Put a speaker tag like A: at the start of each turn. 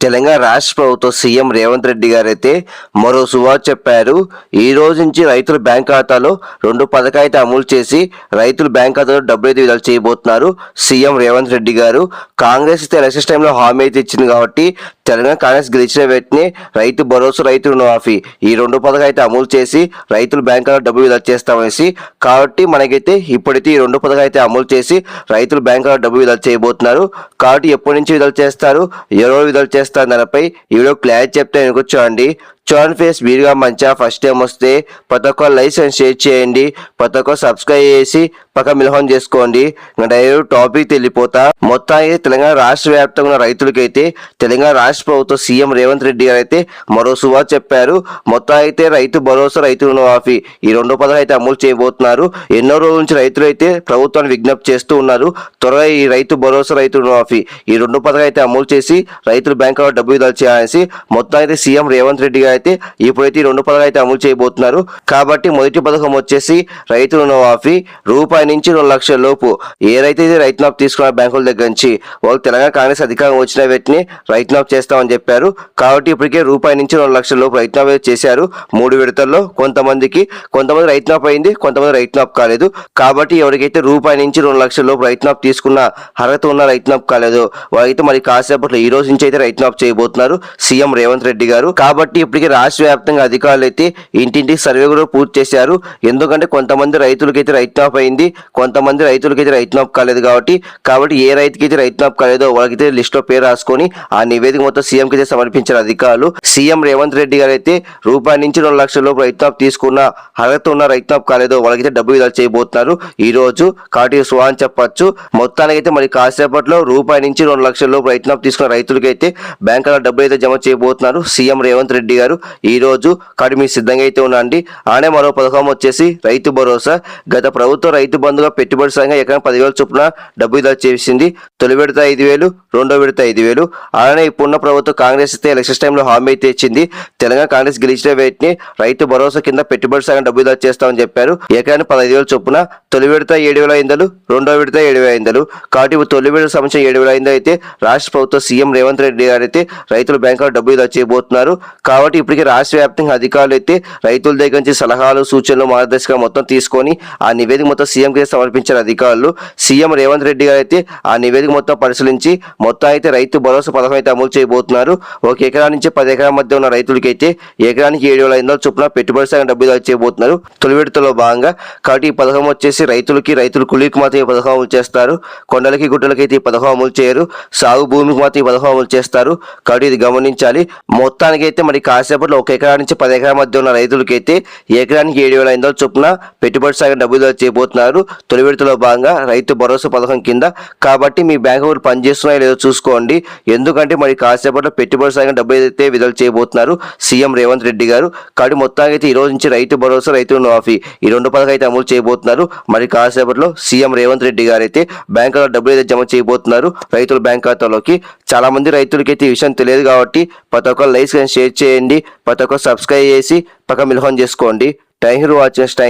A: తెలంగాణ రాష్ట్ర ప్రభుత్వ సీఎం రేవంత్ రెడ్డి గారైతే మరో సువార్ చెప్పారు. ఈ రోజు నుంచి రైతుల బ్యాంక్ ఖాతాలో రెండు పథకాలు అయితే అమలు చేసి రైతుల బ్యాంక్ ఖాతాలో డబ్బులు అయితే విడుదల చేయబోతున్నారు సీఎం రేవంత్ రెడ్డి గారు. కాంగ్రెస్ అయితే ఎలక్షన్ టైంలో హామీ అయితే ఇచ్చింది కాబట్టి తెలంగాణ కాంగ్రెస్ గెలిచిన వెంటనే రైతు భరోసా రైతు రుణమాఫీ ఈ రెండు పథకాలు అయితే అమలు చేసి రైతుల బ్యాంకులో డబ్బులు విడుదల చేస్తామనేసి కాబట్టి మనకైతే ఇప్పటికీ ఈ రెండు పథకాలు అయితే అమలు చేసి రైతుల బ్యాంకులో డబ్బులు విడుదల చేయబోతున్నారు. కాబట్టి ఎప్పటి నుంచి విడుదల చేస్తారు? ఎవరో విడుదల చేస్తారు? చేస్తాను దానిపై. ఈ వీడియో క్లారిటీ చెప్తే అనుకోవచ్చండి చూడండి ఫేస్ వీరుగా మంచిగా ఫస్ట్ టైం వస్తే ప్రతి ఒక్క లైసెన్స్ షేర్ చేయండి. ప్రతి ఒక్క సబ్స్క్రైబ్ చేసి పక్క మిలహం చేసుకోండి. డైరెక్ట్ టాపిక్ వెళ్ళిపోతా మొత్తానికి తెలంగాణ రాష్ట్ర వ్యాప్తంగా ఉన్న రైతులకైతే తెలంగాణ రాష్ట్ర ప్రభుత్వ సీఎం రేవంత్ రెడ్డి గారు అయితే మరో సువార్ చెప్పారు. మొత్తం అయితే రైతు భరోసా రైతు రుణమాఫీ ఈ రెండు పదాలు అయితే అమలు చేయబోతున్నారు. ఎన్నో రోజుల నుంచి రైతులు అయితే ప్రభుత్వాన్ని విజ్ఞప్తి చేస్తూ ఉన్నారు. త్వరగా ఈ రైతు భరోసా రైతు రుణమాఫీ ఈ రెండు పథకాలు అయితే అమలు చేసి రైతులు బ్యాంకులో డబ్బు విధాలు చేయాలనేసి మొత్తం అయితే సీఎం రేవంత్ రెడ్డి గారు అయితే ఇప్పుడైతే రెండు పథకాలు అయితే అమలు చేయబోతున్నారు. కాబట్టి మొదటి పథకం వచ్చేసి రైతు రుణమాఫీ రూపాయి నుంచి రెండు లక్షల లోపు ఏ రైతు అయితే నాప్ తీసుకున్న బ్యాంకుల దగ్గర నుంచి వాళ్ళు తెలంగాణ కాంగ్రెస్ అధికారం వచ్చిన వీటిని రైతు నాప్ చేస్తామని చెప్పారు. కాబట్టి ఇప్పటికే రూపాయి నుంచి రెండు లక్షల లోపు రైతు నాప్ చేశారు. మూడు విడతల్లో కొంతమందికి కొంతమంది రైతు నాప్ అయింది కొంతమంది రైతు నాప్ కాలేదు. కాబట్టి ఎవరికైతే రూపాయి నుంచి రెండు లక్షల లోపు రైతు నాప్ తీసుకున్న అర్హత ఉన్న రైతు నాప్ కాలేదు వాళ్ళైతే మరి కాసేపట్లో ఈ రోజు నుంచి అయితే రైతు నాప్ చేయబోతున్నారు. సీఎం రేవంత్ రెడ్డి గారు. కాబట్టి ఇప్పటికే రాష్ట్ర వ్యాప్తంగా అధికారులు అయితే ఇంటింటికి సర్వే కూడా పూర్తి చేశారు. ఎందుకంటే కొంతమంది రైతులకైతే రైతు నాప్ అయింది. కొంతమంది రైతులకైతే రైతు నాప్ కాలేదు కాబట్టి కాబట్టి ఏ రైతుకైతే రైతు నాప్ కాలేదో వాళ్ళకైతే లిస్ట్లో పేరు రాసుకొని ఆ నివేదిక మొత్తం సీఎం కి అయితే సమర్పించారు అధికారులు. సీఎం రేవంత్ రెడ్డి గారు అయితే రూపాయి నుంచి రెండు లక్షల లోపు రైతు నాప్ తీసుకున్న అర్హత ఉన్న రైతు నాప్ కాలేదో వాళ్ళకైతే డబ్బు విధాలు చేయబోతున్నారు. ఈ రోజు కాబట్టి సువా అని చెప్పచ్చు. మొత్తానికైతే మరి కాసేపట్లో రూపాయి నుంచి రెండు లక్షల లోపు రైతు నాప్ తీసుకున్న రైతులకైతే బ్యాంకులో డబ్బులు అయితే జమ చేయబోతున్నారు సీఎం రేవంత్ రెడ్డి గారు. ఈ రోజు కాబట్టి మీరు సిద్ధంగా అయితే ఉండండి ఆనే మరో పథకం వచ్చేసి రైతు భరోసా. గత ప్రభుత్వం రైతు బంధుగా పెట్టుబడి సంఘం ఎకరం పదివేల చొప్పున డబ్బు ఇదా చేసింది. తొలి విడత ఐదు వేలు రెండో విడత ఐదు వేలు. అలానే ఇప్పుడున్న ప్రభుత్వం కాంగ్రెస్ అయితే ఎలక్షన్ టైంలో హామీ అయితే ఇచ్చింది. తెలంగాణ కాంగ్రెస్ గెలిచిన వేటిని రైతు భరోసా కింద పెట్టుబడి సంఘం డబ్బు ఇదా చేస్తామని చెప్పారు. ఎకరానికి పదహైదు వేల చొప్పున తొలి విడత ఏడు వేల ఐదులు రెండో విడత ఏడు వేల ఐదులు కాబట్టి ఇప్పుడు తొలి విడత సంవత్సరం ఏడు వేల ఐదు అయితే రాష్ట్ర ప్రభుత్వం సీఎం రేవంత్ రెడ్డి గారు అయితే రైతుల బ్యాంకులో డబ్బు ఇదా చేయబోతున్నారు. కాబట్టి ఇప్పటికే రాష్ట్ర వ్యాప్తంగా అధికారులు అయితే రైతుల దగ్గర నుంచి సలహాలు సూచనలు మార్గదర్శకాలు మొత్తం తీసుకొని ఆ నివేదిక మొత్తం సీఎం కి సమర్పించారు అధికారులు. సీఎం రేవంత్ రెడ్డి గారు అయితే ఆ నివేదిక మొత్తం పరిశీలించి మొత్తం అయితే రైతు భరోసా పథకం అయితే అమలు చేయబోతున్నారు. ఒక ఎకరా నుంచి పది ఎకరాల మధ్య ఉన్న రైతులకి అయితే ఎకరానికి ఏడు వేల ఐదు వందల చొప్పున పెట్టుబడి సాగు డబ్బు చేయబోతున్నారు. తొలి విడతలో భాగంగా కాబట్టి ఈ పథకం వచ్చేసి రైతులకి రైతుల కూలీకి మాత్రం ఈ పథకం అమలు చేస్తారు. కొండలకి గుట్టలకి అయితే ఈ పథకం అమలు చేయరు. సాగు భూమికి మాత్రం ఈ పథకం అమలు చేస్తారు. కాబట్టి ఇది గమనించాలి. మొత్తానికి అయితే మరి కాసేపట్లో ఒక ఎకరా నుంచి పది ఎకరాల మధ్య ఉన్న రైతులకైతే ఎకరానికి ఏడు వేల ఐదు వందల చొప్పున పెట్టుబడి సాగు డబ్బులు చేయబోతున్నారు. తొలి విడతలో భాగంగా రైతు భరోసా పథకం కింద. కాబట్టి మీ బ్యాంకు వాళ్ళు పనిచేస్తున్నాయో లేదో చూసుకోండి. ఎందుకంటే మరి కాసేపట్లో పెట్టుబడి సాగు డబ్బు అయితే విడుదల చేయబోతున్నారు సీఎం రేవంత్ రెడ్డి గారు. కాబట్టి మొత్తానికి అయితే ఈ రోజు నుంచి రైతు భరోసా రైతు మాఫీ ఈ రెండు పథకం అయితే అమలు చేయబోతున్నారు. మరి కాసేపట్లో సీఎం రేవంత్ రెడ్డి గారు అయితే బ్యాంకులో డబ్బులు అయితే జమ చేయబోతున్నారు రైతుల బ్యాంక్ ఖాతాలోకి. చాలా మంది రైతులకైతే ఈ విషయం తెలియదు కాబట్టి ప్రతి ఒక్కరు లైక్స్ షేర్ చేయండి. ప్రతి ఒక్క సబ్స్క్రైబ్ చేసి పక్క మిలహం చేసుకోండి. Thank you watching. టైం